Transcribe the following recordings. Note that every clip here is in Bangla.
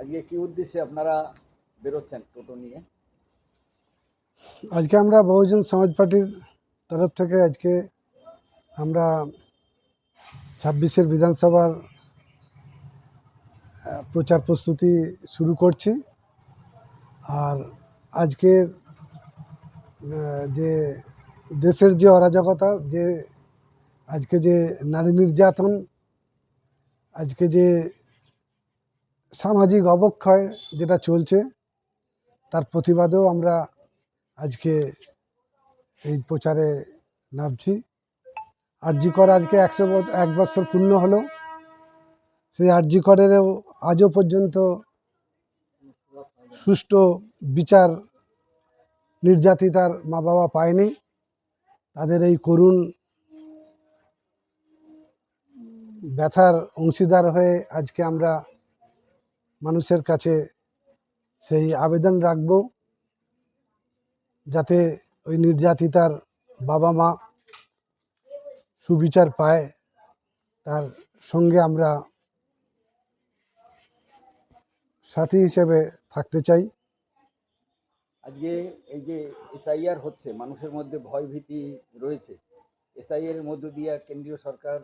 আজকে কি উদ্দেশ্যে আপনারা বেরোচ্ছেন টোটো নিয়ে? আজকে আমরা বহুজন সমাজ পার্টির তরফ থেকে আজকে আমরা ছাব্বিশের বিধানসভার প্রচার প্রস্তুতি শুরু করছি। আর আজকের যে দেশের যে অরাজকতা, যে আজকে যে নারী নির্যাতন, আজকে যে সামাজিক অবক্ষয় যেটা চলছে, তার প্রতিবাদেও আমরা আজকে এই প্রচারে নামছি। আরজি কর আজকে একশো এক বছর পূর্ণ হলো। সেই আরজি করেরও আজও পর্যন্ত সুষ্ঠু বিচার নির্যাতিতার মা বাবা পায়নি। তাদের এই করুণ ব্যথার অংশীদার হয়ে আজকে আমরা মানুষের কাছে সেই আবেদন রাখব যাতে ওই নির্যাতিতার বাবা মা সুবিচার পায়। তার সঙ্গে আমরা সাথী হিসেবে থাকতে চাই। আজকে এই যে এসআইআর হচ্ছে, মানুষের মধ্যে ভয় ভীতি রয়েছে। এসআইআর এর মধ্য দিয়ে কেন্দ্রীয় সরকার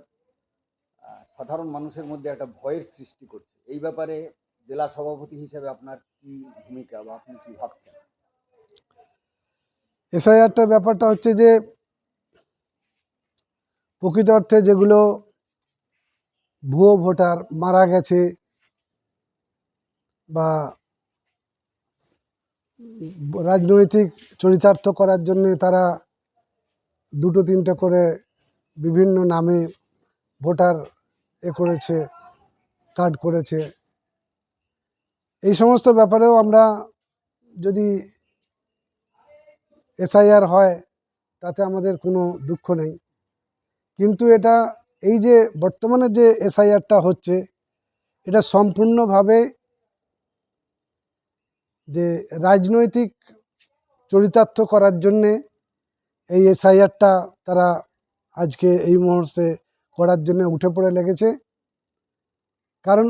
সাধারণ মানুষের মধ্যে একটা ভয়ের সৃষ্টি করছে। এই ব্যাপারে জেলা সভাপতি হিসেবে আপনার কি ভূমিকা বা আপনি কি ভাবছেন? এসআইআরটার ব্যাপারটা হচ্ছে যে, প্রকৃত অর্থে যেগুলো ভুয়ো ভোটার মারা গেছে বা রাজনৈতিক চরিতার্থ করার জন্যে তারা দুটো তিনটে করে বিভিন্ন নামে ভোটার এ করেছে, কার্ড করেছে এই সমস্ত ব্যাপারেও আমরা যদি এসআইআর হয়, তাতে আমাদের কোনো দুঃখ নেই। কিন্তু এটা, এই যে বর্তমানে যে এসআইআরটা হচ্ছে, এটা সম্পূর্ণভাবে যে রাজনৈতিক চরিতার্থ করার জন্যে এই এসআইআরটা তারা আজকে এই মুহূর্তে করার জন্য উঠে পড়ে লেগেছে। কারণ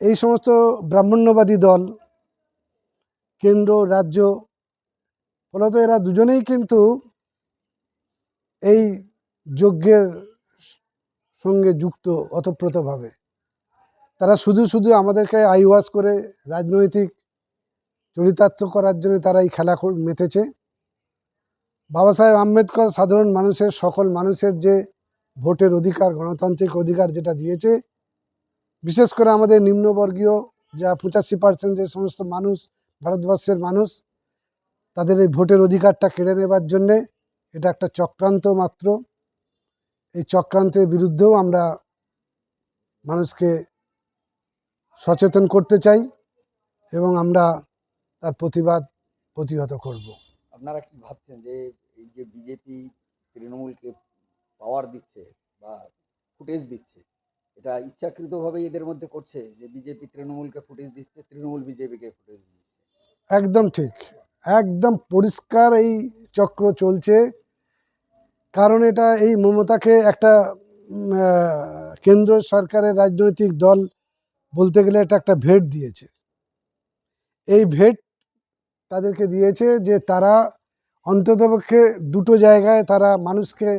এই সমস্ত ব্রাহ্মণ্যবাদী দল, কেন্দ্র, রাজ্য, ফলত এরা দুজনেই কিন্তু এই যজ্ঞের সঙ্গে যুক্ত অতপ্রতভাবে তারা শুধু শুধু আমাদেরকে আইওয়াস করে রাজনৈতিক চরিতার্থ করার জন্য তারা এই খেলা মেতেছে। বাবা সাহেব আম্বেদকর সাধারণ মানুষের, সকল মানুষের যে ভোটের অধিকার, গণতান্ত্রিক অধিকার যেটা দিয়েছে বিশেষ করে আমাদের নিম্নবর্গীয় যা পঁচাশি পার্সেন্ট যে সমস্ত মানুষ, ভারতবর্ষের মানুষ, তাদের এই ভোটের অধিকারটা কেড়ে নেবার জন্যে এটা একটা চক্রান্ত মাত্র। এই চক্রান্তের বিরুদ্ধেও আমরা মানুষকে সচেতন করতে চাই এবং আমরা তার প্রতিবাদ প্রতিহত করব। আপনারা কি ভাবছেন যে এই যে বিজেপি তৃণমূলকে পাওয়ার দিচ্ছে বা ফুটেজ দিচ্ছে এটা ইচ্ছাকৃতভাবেই এদের মধ্যে করছে যে বিজেপি তৃণমূলকে ফুটেজ দিচ্ছে, তৃণমূল বিজেপিকে ফুটেজ দিচ্ছে। একদম ঠিক। একদম পরিষ্কার এই চক্র চলছে। কারণ এটা এই মমতাকে একটা কেন্দ্র সরকারের রাজনৈতিক দল বলতে গেলে এটা একটা ভেট দিয়েছে। এই ভেট তাদেরকে দিয়েছে যে তারা অন্ততপক্ষে দুটো জায়গায় তারা মানুষকে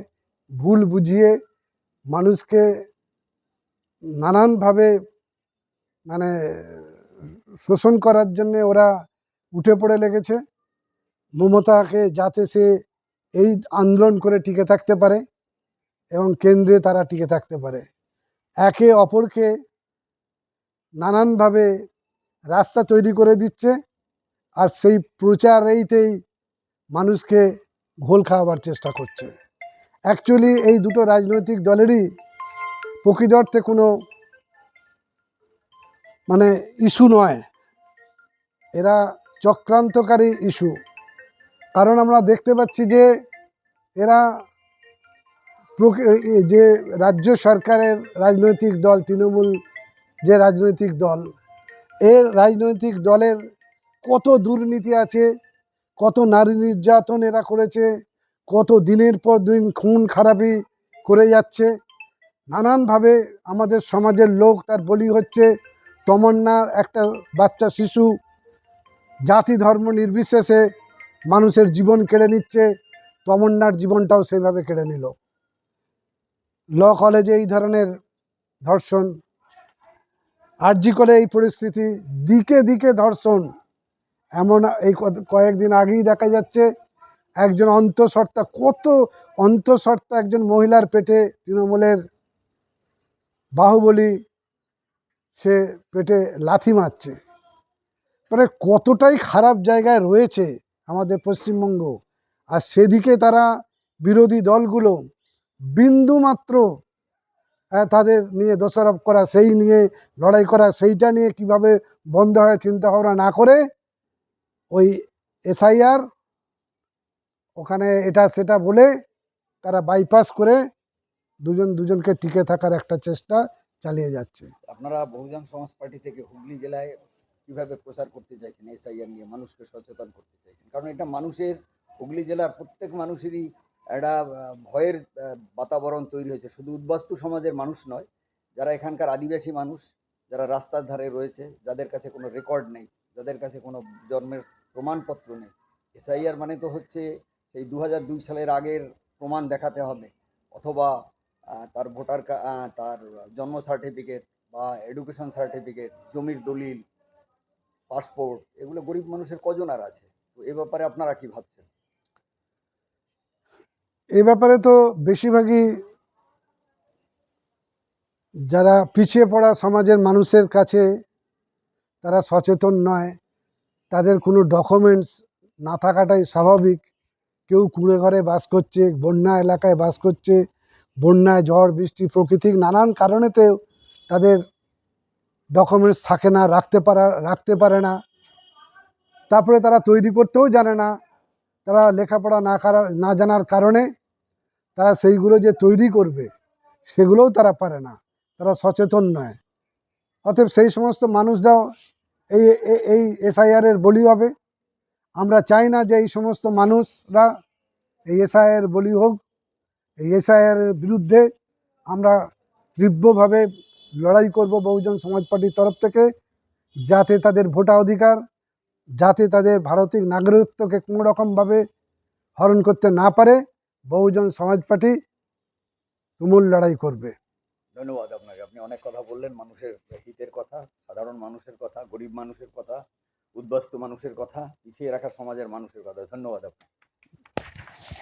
ভুল বুঝিয়ে, মানুষকে নানানভাবে মানে শোষণ করার জন্যে ওরা উঠে পড়ে লেগেছে। মমতাকে যাতে সে এই আন্দোলন করে টিকে থাকতে পারে এবং কেন্দ্রে তারা টিকে থাকতে পারে। একে অপরকে নানানভাবে রাস্তা তৈরি করে দিচ্ছে আর সেই প্রচারেইতেই মানুষকে ঘোল খাওয়াবার চেষ্টা করছে। অ্যাকচুয়ালি এই দুটো রাজনৈতিক দলেরই প্রকৃত অর্থে কোনো মানে ইস্যু নয়। এরা চক্রান্তকারী ইস্যু। কারণ আমরা দেখতে পাচ্ছি যে এরা যে রাজ্য সরকারের রাজনৈতিক দল, তৃণমূল যে রাজনৈতিক দল এর রাজনৈতিক দলের কত দুর্নীতি আছে, কত নারী নির্যাতন এরা করেছে, কত দিনের পর দিন খুন খারাপি করে যাচ্ছে নানানভাবে আমাদের সমাজের লোক, তার বলি হচ্ছে তমন্নার একটা বাচ্চা শিশু, জাতি ধর্ম নির্বিশেষে মানুষের জীবন কেড়ে নিচ্ছে, তমন্নার জীবনটাও সেইভাবে কেড়ে নিল। ল কলেজে এই ধরনের ধর্ষণ, আরজি করে এই পরিস্থিতি, দিকে দিকে ধর্ষণ, এমন এই কয়েকদিন আগেই দেখা যাচ্ছে, একজন অন্তঃসত্ত্বা, কত অন্তঃসত্ত্বা একজন মহিলার পেটে তৃণমূলের বাহুবলী সে পেটে লাথি মারছে। মানে কতটাই খারাপ জায়গায় রয়েছে আমাদের পশ্চিমবঙ্গ। আর সেদিকে তারা বিরোধী দলগুলো বিন্দু মাত্র তাদের নিয়ে দোষারোপ করা, সেই নিয়ে লড়াই করা, সেইটা নিয়ে কীভাবে বন্ধ হয় চিন্তা ভাবনা না করে ওই এসআইআর, ওখানে এটা সেটা বলে তারা বাইপাস করে দুজন, দুজনকে টিকে থাকার একটা চেষ্টা চালিয়ে যাচ্ছে। আপনারা বহুজন সমাজ পার্টি থেকে হুগলি জেলায় কীভাবে প্রচার করতে চাইছেন এসআইআর নিয়ে, মানুষকে সচেতন করতে চাইছেন? কারণ এটা মানুষের, হুগলি জেলার প্রত্যেক মানুষেরই একটা ভয়ের বাতাবরণ তৈরি হয়েছে। শুধু উদ্বাস্তু সমাজের মানুষ নয়, যারা এখানকার আদিবাসী মানুষ, যারা রাস্তার ধারে রয়েছে, যাদের কাছে কোনো রেকর্ড নেই, যাদের কাছে কোনো জন্মের প্রমাণপত্র নেই। এসআইআর মানে তো হচ্ছে সেই দু সালের আগের প্রমাণ দেখাতে হবে, অথবা তার ভোটার তার জন্ম সার্টিফিকেট বা এডুকেশন সার্টিফিকেট জমির দলিল পাসপোর্ট এগুলো গরিব মানুষের কজন আর আছে? তো এ ব্যাপারে আপনারা কি ভাবছেন? এ ব্যাপারে তো বেশিরভাগই যারা পিছিয়ে পড়া সমাজের মানুষের কাছে তারা সচেতন নয়। তাদের কোনো ডকুমেন্টস না থাকাটাই স্বাভাবিক। কেউ কুঁড়ে ঘরে বাস করছে, বন্যা এলাকায় বাস করছে বন্যায় ঝড়, বৃষ্টি প্রকৃতিক নানান কারণেতেও তাদের ডকুমেন্টস থাকে না, রাখতে পারা, রাখতে পারে না। তারপরে তারা তৈরি করতেও জানে না। তারা লেখাপড়া না করা না জানার কারণে তারা সেইগুলো যে তৈরি করবে, সেগুলোও তারা পারে না। তারা সচেতন নয়। অতএব সেই সমস্ত মানুষরাও এই এই এসআইআরের বলি হবে। আমরা চাই না যে এই সমস্ত মানুষরা এই এসআইআর বলি হোক এই এসআইআরের বিরুদ্ধে আমরা তীব্রভাবে লড়াই করব বহুজন সমাজ পার্টির তরফ থেকে যাতে তাদের ভোটাধিকার, যাতে তাদের ভারতীয় নাগরিকত্বকে কোনো রকমভাবে হরণ করতে না পারে, বহুজন সমাজ পার্টি তুমুল লড়াই করবে। ধন্যবাদ আপনাকে। আপনি অনেক কথা বললেন, মানুষের হিতের কথা, সাধারণ মানুষের কথা, গরিব মানুষের কথা, উদ্বাস্তু মানুষের কথা, পিছিয়ে রাখা সমাজের মানুষের কথা। ধন্যবাদ আপনাকে।